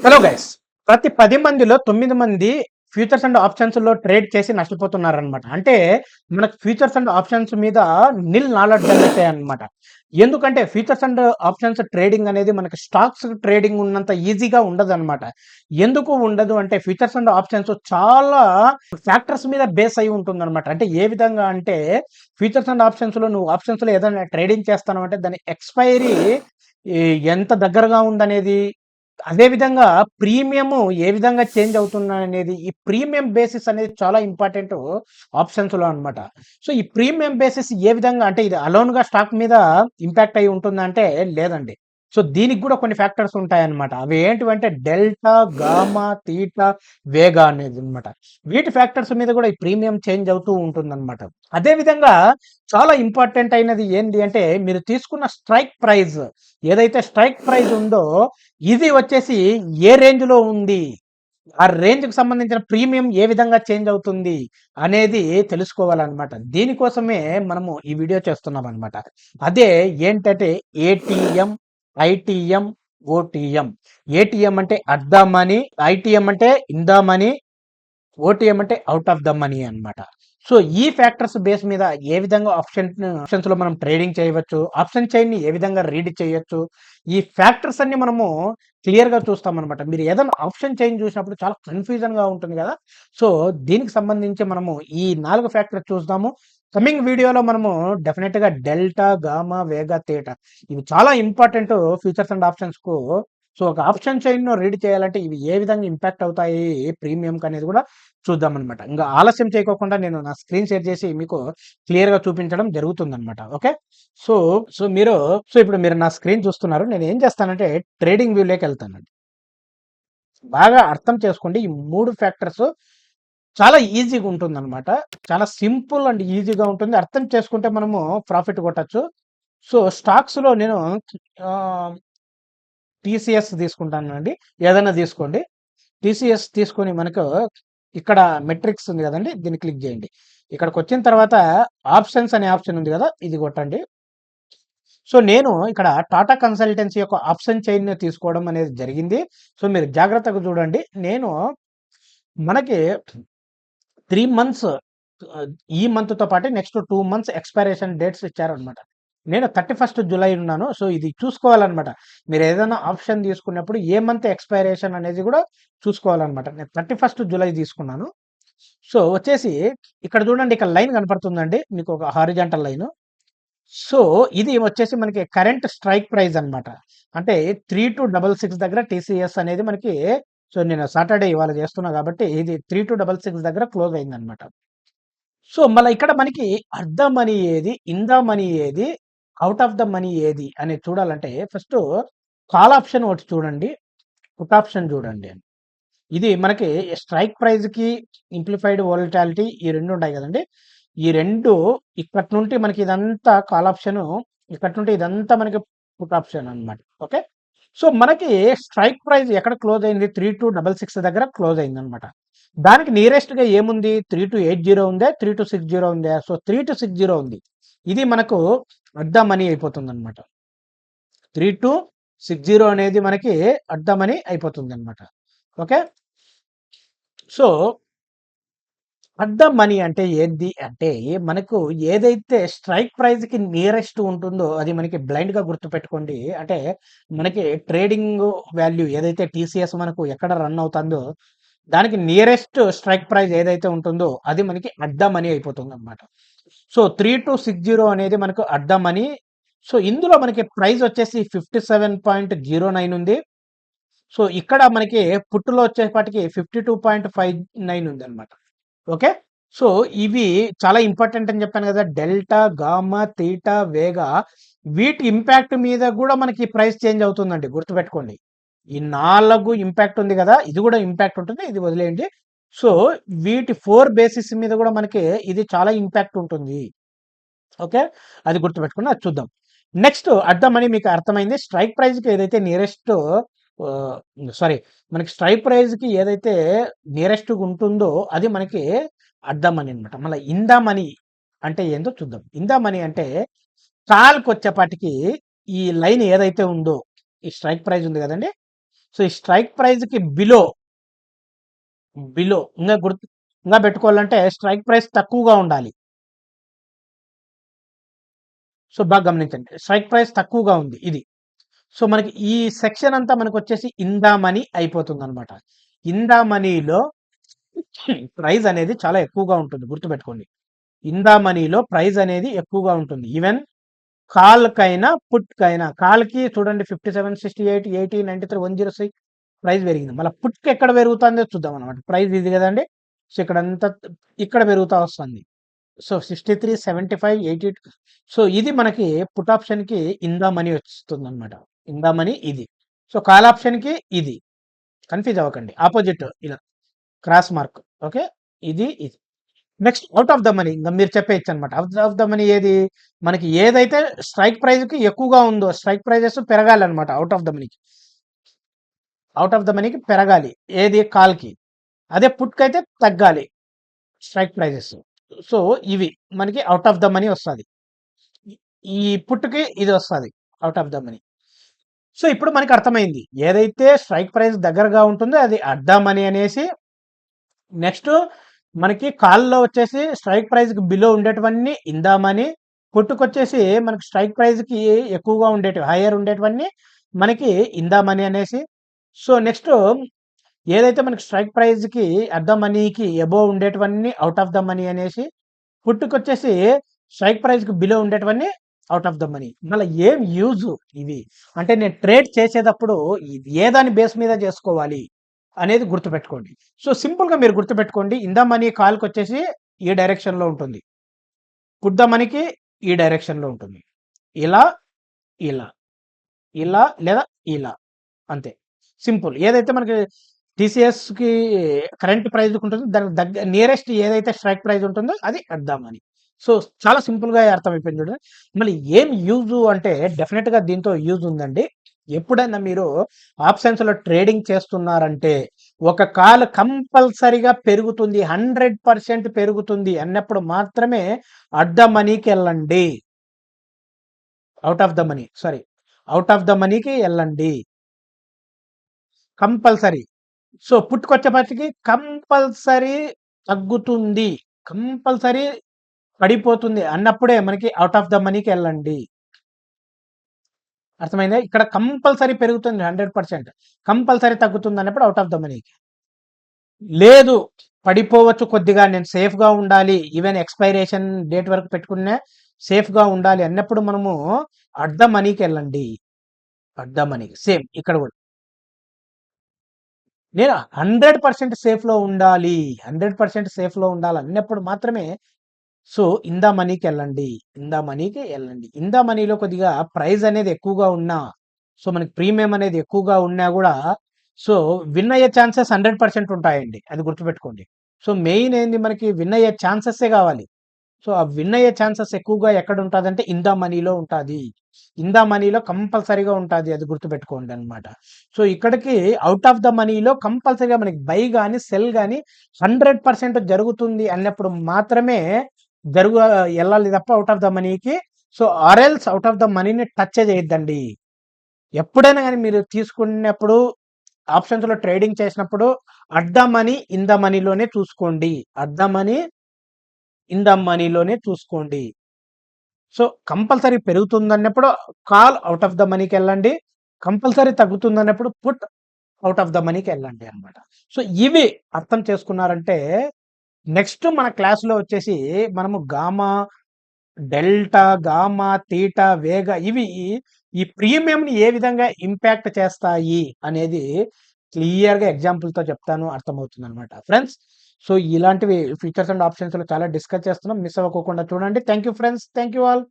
Hello guys ప్రతి పది మందిలో తొమ్మిది మంది ఫ్యూచర్స్ అండ్ ఆప్షన్స్లో ట్రేడ్ చేసి నష్టపోతున్నారనమాట అంటే మనకు ఫ్యూచర్స్ అండ్ ఆప్షన్స్ మీద నిల్ నాలెడ్జ్ అయితే అనమాట ఎందుకంటే ఫ్యూచర్స్ అండ్ ఆప్షన్స్ ట్రేడింగ్ అనేది మనకి స్టాక్స్ ట్రేడింగ్ ఉన్నంత ఈజీగా ఉండదు అనమాట ఎందుకు ఉండదు అంటే ఫ్యూచర్స్ అండ్ ఆప్షన్స్ చాలా ఫ్యాక్టర్స్ మీద బేస్ అయి ఉంటుంది అనమాట అంటే ఏ విధంగా అంటే ఫ్యూచర్స్ అండ్ ఆప్షన్స్లో నువ్వు ఆప్షన్స్లో ఏదైనా ట్రేడింగ్ చేస్తాను అంటే దాని ఎక్స్పైరీ ఎంత దగ్గరగా ఉందనేది అదే విధంగా ప్రీమియం ఏ విధంగా చేంజ్ అవుతున్నా అనేది ఈ ప్రీమియం బేసిస్ అనేది చాలా ఇంపార్టెంట్ ఆప్షన్స్లో లో అన్నమాట. సో ఈ ప్రీమియం బేసిస్ ఏ విధంగా అంటే ఇది అలోన్గా స్టాక్ మీద ఇంపాక్ట్ అయి ఉంటుందంటే లేదండి. సో దీనికి కూడా కొన్ని ఫ్యాక్టర్స్ ఉంటాయన్నమాట. అవి ఏంటివంటే డెల్టా గామా తీటా వేగా అనేది అనమాట వీటి ఫ్యాక్టర్స్ మీద కూడా ఈ ప్రీమియం చేంజ్ అవుతూ ఉంటుందన్నమాట. అదే విధంగా చాలా ఇంపార్టెంట్ అయినది ఏంటి అంటే మీరు తీసుకున్న స్ట్రైక్ ప్రైస్. ఏదైతే స్ట్రైక్ ప్రైజ్ ఉందో ఇది వచ్చేసి ఏ రేంజ్లో ఉంది? ఆ రేంజ్కి సంబంధించిన ప్రీమియం ఏ విధంగా చేంజ్ అవుతుంది? అనేది తెలుసుకోవాలన్నమాట. దీనికోసమే మనము ఈ వీడియో చేస్తున్నాం అనమాట అదే ఏంటంటే ఏటీఎం ఐటీఎం ఓటీఎం ఏటీఎం అంటే అట్ ద మనీ ఐటీఎం అంటే ఇన్ ద మనీ ఓటీఎం అంటే అవుట్ ఆఫ్ ద మనీ అన్నమాట. సో ఈ ఫ్యాక్టర్స్ బేస్ మీద ఏ విధంగా ఆప్షన్ ఆప్షన్స్లో మనం ట్రేడింగ్ చేయవచ్చు ఆప్షన్ చైన్ని ఏ విధంగా రీడ్ చేయొచ్చు ఈ ఫ్యాక్టర్స్ అన్ని మనము క్లియర్గా చూస్తాం అనమాట మీరు ఏదైనా ఆప్షన్ చైన్ చూసినప్పుడు చాలా కన్ఫ్యూజన్గా ఉంటుంది కదా. సో దీనికి సంబంధించి మనము ఈ నాలుగు ఫ్యాక్టర్ చూద్దాము. కమింగ్ వీడియోలో మనము డెఫినెట్గా డెల్టా గామా వేగా తేటా ఇవి చాలా ఇంపార్టెంట్ ఫ్యూచర్స్ అండ్ ఆప్షన్స్కు సో ఒక ఆప్షన్ చైన్ను రీడ్ చేయాలంటే ఇవి ఏ విధంగా ఇంపాక్ట్ అవుతాయి ప్రీమియంకి అనేది కూడా చూద్దాం అనమాట ఇంకా ఆలస్యం చేయకోకుండా నేను నా స్క్రీన్ షేర్ చేసి మీకు క్లియర్గా చూపించడం జరుగుతుందనమాట ఓకే? సో సో మీరు సో ఇప్పుడు మీరు నా స్క్రీన్ చూస్తున్నారు. నేను ఏం చేస్తానంటే ట్రేడింగ్ వ్యూలోకి వెళ్తానండి బాగా అర్థం చేసుకోండి ఈ మూడు ఫ్యాక్టర్స్ చాలా ఈజీగా ఉంటుంది అనమాట చాలా సింపుల్ అండ్ ఈజీగా ఉంటుంది. అర్థం చేసుకుంటే మనము ప్రాఫిట్ కొట్టచ్చు. సో స్టాక్స్లో నేను టీసీఎస్ తీసుకుంటానండి ఏదైనా తీసుకోండి. టీసీఎస్ తీసుకొని మనకు ఇక్కడ మెట్రిక్స్ ఉంది కదండి దీన్ని క్లిక్ చేయండి. ఇక్కడికి వచ్చిన తర్వాత ఆప్షన్స్ అనే ఆప్షన్ ఉంది కదా ఇది కొట్టండి. సో నేను ఇక్కడ టాటా కన్సల్టెన్సీ యొక్క ఆప్షన్ చైన్ తీసుకోవడం అనేది జరిగింది. సో మీరు జాగ్రత్తగా చూడండి. నేను మనకి త్రీ మంత్స్ ఈ మంత్తో పాటు next two months expiration dates ఇచ్చారనమాట నేను థర్టీ ఫస్ట్ జూలై ఉన్నాను సో ఇది చూసుకోవాలన్నమాట. మీరు ఏదైనా ఆప్షన్ తీసుకున్నప్పుడు ఏ మంత్ ఎక్స్పైరేషన్ అనేది కూడా చూసుకోవాలన్నమాట. నేను థర్టీ ఫస్ట్ జూలై తీసుకున్నాను. సో వచ్చేసి ఇక్కడ చూడండి ఇక్కడ లైన్ కనపడుతుందండి మీకు ఒక హారిజంటల్ లైన్. సో ఇది వచ్చేసి మనకి కరెంట్ స్ట్రైక్ ప్రైస్ అనమాట అంటే త్రీ టు డబల్ సిక్స్ దగ్గర టీసీఎస్ అనేది మనకి సో నేను సాటర్డే ఇవాళ చేస్తున్నా కాబట్టి ఇది త్రీ టు డబల్ సిక్స్ దగ్గర క్లోజ్ అయిందనమాట సో మళ్ళీ ఇక్కడ మనకి అర్ధ మనీ ఏది ఇంద మనీ ఏది అవుట్ ఆఫ్ ద మనీ ఏది అనేది చూడాలంటే ఫస్ట్ కాల్ ఆప్షన్ ఒకటి చూడండి పుట్ ఆప్షన్ చూడండి. ఇది మనకి స్ట్రైక్ ప్రైస్కి ఇంప్లిఫైడ్ వోల్టాలిటీ ఈ రెండు ఉంటాయి కదండి. ఈ రెండు ఇక్కడి నుండి మనకి ఇదంతా కాల్ ఆప్షన్ ఇక్కడ నుండి ఇదంతా మనకి పుట్ ఆప్షన్ అన్నమాట. ఓకే? సో మనకి స్ట్రైక్ ప్రైస్ ఎక్కడ క్లోజ్ అయింది? త్రీ టు డబల్ సిక్స్ దగ్గర క్లోజ్ అయింది అనమాట దానికి నియరెస్ట్గా ఏముంది? త్రీ టు ఎయిట్ జీరో ఉందే? త్రీ టు సిక్స్ జీరో ఉందే? So three two six zero ఉంది. ఇది మనకు అడ్డ మనీ అయిపోతుంది అనమాట త్రీ టు సిక్స్ జీరో అనేది మనకి అడ్డ మనీ అయిపోతుంది అనమాట ఓకే? సో అడ్డ మనీ అంటే ఏంది? అంటే మనకు ఏదైతే స్ట్రైక్ ప్రైస్కి నియరెస్ట్ ఉంటుందో అది మనకి బ్లైండ్గా గుర్తుపెట్టుకోండి. అంటే మనకి ట్రేడింగ్ వాల్యూ ఏదైతే టీసీఎస్ మనకు ఎక్కడ రన్ అవుతుందో దానికి నియరెస్ట్ స్ట్రైక్ ప్రైస్ ఏదైతే ఉంటుందో అది మనకి అడ్డ మనీ అయిపోతుంది అనమాట so three two six zero అనేది మనకు అడ్డ మనీ. సో ఇందులో మనకి ప్రైస్ వచ్చేసి fifty seven point zero nine ఉంది. సో ఇక్కడ మనకి పుట్టులో వచ్చేపాటికి fifty two point five nine ఉంది అనమాట ఓకే? సో ఇవి చాలా ఇంపార్టెంట్ అని చెప్పాను కదా! డెల్టా గామా తీటా వేగా వీటి ఇంపాక్ట్ మీద కూడా మనకి ప్రైస్ చేంజ్ అవుతుందండి గుర్తుపెట్టుకోండి. ఈ నాలుగు ఇంపాక్ట్ ఉంది కదా! ఇది కూడా ఇంపాక్ట్ ఉంటుంది ఇది వదిలేయండి. సో వీటి ఫోర్ బేసిస్ మీద కూడా మనకి ఇది చాలా ఇంపాక్ట్ ఉంటుంది. ఓకే? అది గుర్తుపెట్టుకుని అది చూద్దాం. నెక్స్ట్ అర్థమని మీకు అర్థమైంది స్ట్రైక్ ప్రైస్కి ఏదైతే నియరెస్ట్ సారీ మనకి స్ట్రైక్ ప్రైజ్కి ఏదైతే నియరెస్ట్గా ఉంటుందో అది మనకి అర్థమని అనమాట మళ్ళీ ఇందామని అంటే ఏందో చూద్దాం. ఇందామని అంటే స్టాల్కి వచ్చేపాటికి ఈ లైన్ ఏదైతే ఉందో ఈ స్ట్రైక్ ప్రైస్ ఉంది కదండి? సో ఈ స్ట్రైక్ ప్రైజ్కి బిలో బిలో ఇంకా గుర్తు ఇంకా పెట్టుకోవాలంటే స్ట్రైక్ ప్రైస్ తక్కువగా ఉండాలి. సో బాగా గమనించండి. స్ట్రైక్ ప్రైస్ తక్కువగా ఉంది ఇది. సో మనకి ఈ సెక్షన్ అంతా మనకు వచ్చేసి ఇందామణి అయిపోతుంది అనమాట ఇందా ప్రైజ్ అనేది చాలా ఎక్కువగా ఉంటుంది గుర్తుపెట్టుకోండి. ఇందా ప్రైజ్ అనేది ఎక్కువగా ఉంటుంది. ఈవెన్ కాల్కైనా పుట్కైనా కాల్కి చూడండి fifty seven sixty eight eighty ninety three one zero six price పెరిగింది. మళ్ళీ పుట్కి ఎక్కడ పెరుగుతుందో చూద్దాం అనమాట ప్రైస్ ఇది కదండి. సో ఇక్కడ అంతా ఇక్కడ పెరుగుతూ వస్తుంది. So sixty three seventy five eighty so ఇది మనకి పుట్ ఆప్షన్కి ఇందా మనీ వస్తుంది అనమాట ఇందామని ఇది. సో కాల్ ఆప్షన్కి ఇది. కన్ఫ్యూజ్ అవ్వకండి. ఆపోజిట్ ఇలా. Cross mark. ఓకే? ఇది ఇది. Next out of the money. ఇంకా మీరు చెప్పేయచ్చు అనమాట అవుట్ ఆఫ్ ద మనీ ఏది? మనకి ఏదైతే స్ట్రైక్ ప్రైస్కి ఎక్కువగా ఉందో స్ట్రైక్ ప్రైజెస్ పెరగాలి అనమాట అవుట్ ఆఫ్ ద మనీకి. అవుట్ ఆఫ్ ద మనీకి పెరగాలి. ఏది? కాల్కి. అదే పుట్కి అయితే తగ్గాలి. Strike prices. సో ఇవి. మనకి అవుట్ ఆఫ్ ద మనీ వస్తుంది. ఈ పుట్కి ఇది వస్తుంది. Out of the money. So ఇప్పుడు మనకి అర్థమైంది. ఏదైతే స్ట్రైక్ ప్రైస్ దగ్గరగా ఉంటుందో అది అడ్డా మనీ అనేసి నెక్స్ట్ మనకి కాల్లో వచ్చేసి స్ట్రైక్ ప్రైస్కి బిలో ఉండేటివన్నీ ఇందామని పుట్టుకొచ్చేసి మనకి స్ట్రైక్ ప్రైస్కి ఎక్కువగా ఉండేటివి హయ్యర్ ఉండేటివన్నీ మనకి ఇందామని అనేసి. సో నెక్స్ట్ ఏదైతే మనకి స్ట్రైక్ ప్రైస్కి అర్ధ మనీకి ఎబో ఉండేటివన్నీ అవుట్ ఆఫ్ ద మనీ అనేసి పుట్టుకొచ్చేసి స్ట్రైక్ ప్రైస్కి బిలో ఉండేటివన్నీ అవుట్ ఆఫ్ ద మనీ మళ్ళీ ఏం యూజ్ ఇవి? అంటే నేను ట్రేడ్ చేసేటప్పుడు ఏ దాని బేస్ మీద చేసుకోవాలి అనేది గుర్తుపెట్టుకోండి. సో సింపుల్గా మీరు గుర్తుపెట్టుకోండి ఇందా మనీ కాల్కి వచ్చేసి ఈ డైరెక్షన్లో ఉంటుంది. పుట్ ద మనీకి ఈ డైరెక్షన్లో ఉంటుంది. ఇలా ఇలా ఇలా లేదా ఇలా. అంతే. సింపుల్ ఏదైతే మనకి టీసీఎస్కి కరెంట్ ప్రైజ్ ఉంటుందో దానికి దగ్గర నియరెస్ట్ ఏదైతే స్ట్రైక్ ప్రైజ్ ఉంటుందో అది అద్దామని సో చాలా సింపుల్గా అర్థమైపోయింది చూడండి మళ్ళీ ఏం యూజ్ అంటే డెఫినెట్గా దీంతో యూజ్ ఉందండి. ఎప్పుడైనా మీరు ఆప్షన్స్లో ట్రేడింగ్ చేస్తున్నారంటే ఒక కాల్ కంపల్సరిగా పెరుగుతుంది హండ్రెడ్ పర్సెంట్ పెరుగుతుంది అన్నప్పుడు మాత్రమే అడ్డ మనీకి వెళ్ళండి out of the money sorry out of the మనీకి వెళ్ళండి కంపల్సరీ. సో పుట్టుకొచ్చేపటికి కంపల్సరీ తగ్గుతుంది. కంపల్సరీ పడిపోతుంది అన్నప్పుడే మనకి అవుట్ ఆఫ్ ద మనీకి వెళ్ళండి. అర్థమైందా? ఇక్కడ కంపల్సరీ పెరుగుతుంది హండ్రెడ్ పర్సెంట్. కంపల్సరీ తగ్గుతుంది అన్నప్పుడు అవుట్ ఆఫ్ ద మనీకి లేదు పడిపోవచ్చు కొద్దిగా నేను సేఫ్గా ఉండాలి ఈవెన్ ఎక్స్పైరేషన్ డేట్ వరకు పెట్టుకునే సేఫ్గా ఉండాలి అన్నప్పుడు మనము అడ్డ మనీకి వెళ్ళండి. అడ్డ మనీకి సేమ్ ఇక్కడ కూడా. నేను హండ్రెడ్ పర్సెంట్ సేఫ్లో ఉండాలి హండ్రెడ్ పర్సెంట్ సేఫ్లో ఉండాలి అన్నప్పుడు మాత్రమే సో ఇందా మనీకి వెళ్ళండి ఇందా మనీకి వెళ్ళండి ఇందా మనీలో కొద్దిగా ప్రైజ్ అనేది ఎక్కువగా ఉన్నా సో మనకి ప్రీమియం అనేది ఎక్కువగా ఉన్నా కూడా సో విన్ అయ్యే ఛాన్సెస్ హండ్రెడ్ పర్సెంట్ ఉంటాయండి అది గుర్తుపెట్టుకోండి. సో మెయిన్ ఏంది మనకి విన్ అయ్యే ఛాన్సెస్సే కావాలి. సో ఆ విన్ అయ్యే ఛాన్సెస్ ఎక్కువగా ఎక్కడ ఉంటుంది అంటే ఇందా మనీలో ఉంటుంది. ఇందా మనీలో కంపల్సరీగా ఉంటుంది అది గుర్తుపెట్టుకోండి అనమాట సో ఇక్కడికి అవుట్ ఆఫ్ ద మనీలో కంపల్సరీగా మనకి బై కానీ సెల్ కానీ హండ్రెడ్ పర్సెంట్ జరుగుతుంది అన్నప్పుడు మాత్రమే జరుగు వెళ్ళాలి తప్ప అవుట్ ఆఫ్ ద మనీకి సో ఆర్ఎల్స్ అవుట్ ఆఫ్ ద మనీని టచ్ చేయొద్దండి. ఎప్పుడైనా కానీ మీరు తీసుకున్నప్పుడు ఆప్షన్స్లో ట్రేడింగ్ చేసినప్పుడు అడ్డ మనీ ఇన్ ద మనీలోనే చూసుకోండి. అడ్డ మనీ ఇన్ ద మనీలోనే చూసుకోండి. సో కంపల్సరీ పెరుగుతుందన్నప్పుడు కాల్ అవుట్ ఆఫ్ ద మనీకి వెళ్ళండి. కంపల్సరీ తగ్గుతుంది అన్నప్పుడు పుట్ అవుట్ ఆఫ్ ద మనీకి వెళ్ళండి అనమాట సో ఇవి అర్థం చేసుకున్నారంటే నెక్స్ట్ మన క్లాస్లో వచ్చేసి మనము గామా డెల్టా గామా తీటా వేగ ఇవి ఈ ప్రీమియంని ఏ విధంగా ఇంపాక్ట్ చేస్తాయి అనేది క్లియర్గా ఎగ్జాంపుల్తో చెప్తాను అర్థమవుతుంది అనమాట ఫ్రెండ్స్ సో ఇలాంటివి ఫీచర్స్ అండ్ ఆప్షన్స్లో చాలా డిస్కస్ చేస్తున్నాం. మిస్ అవ్వకోకుండా చూడండి. Thank you friends. Thank you all.